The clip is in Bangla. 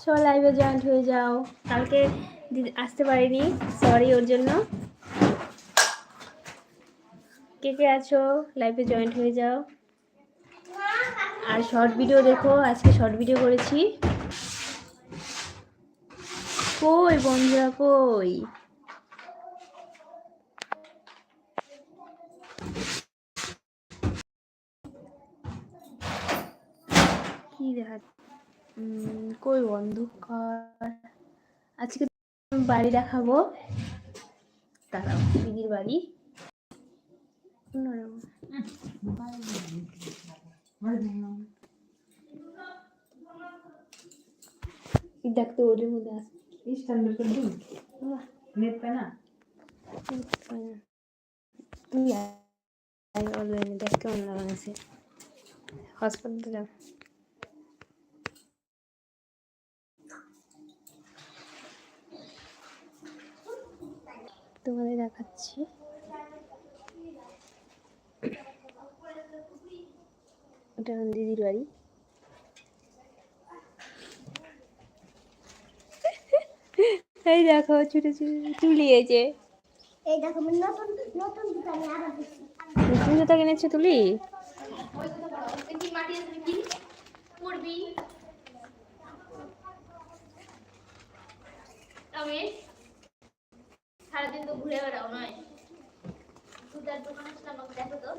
সবাই লাইভে জয়েন্ট হয়ে যাও। কালকে আসতে পারিনি সরি ওর জন্য। কে কে আছো? লাইভে জয়েন্ট হয়ে যাও। আর শর্ট ভিডিও দেখো, আজকে শর্ট ভিডিও করেছি। কই বন্ধুরা, কই? কি কই অন্ধকার আজকে বাড়ি দেখাবো। দাঁড়াও দিদির বাড়ি। দেখতে ওদের মধ্যে আসবে না? দেখতে অন্য লাগানো তোমাদের দেখাচ্ছি। এটা আমার দিদির বাড়ি। এই দেখো ছোট ছোট তুলিয়েছে এই দেখো নতুন নতুন দোকানে আরও দিচ্ছি নতুন জুতা কিনেছে তুলি? সারাদিন তো ঘুরে বেড়াও নয়? জুতার দোকানে ছিলাম আমাকে দেখো তো।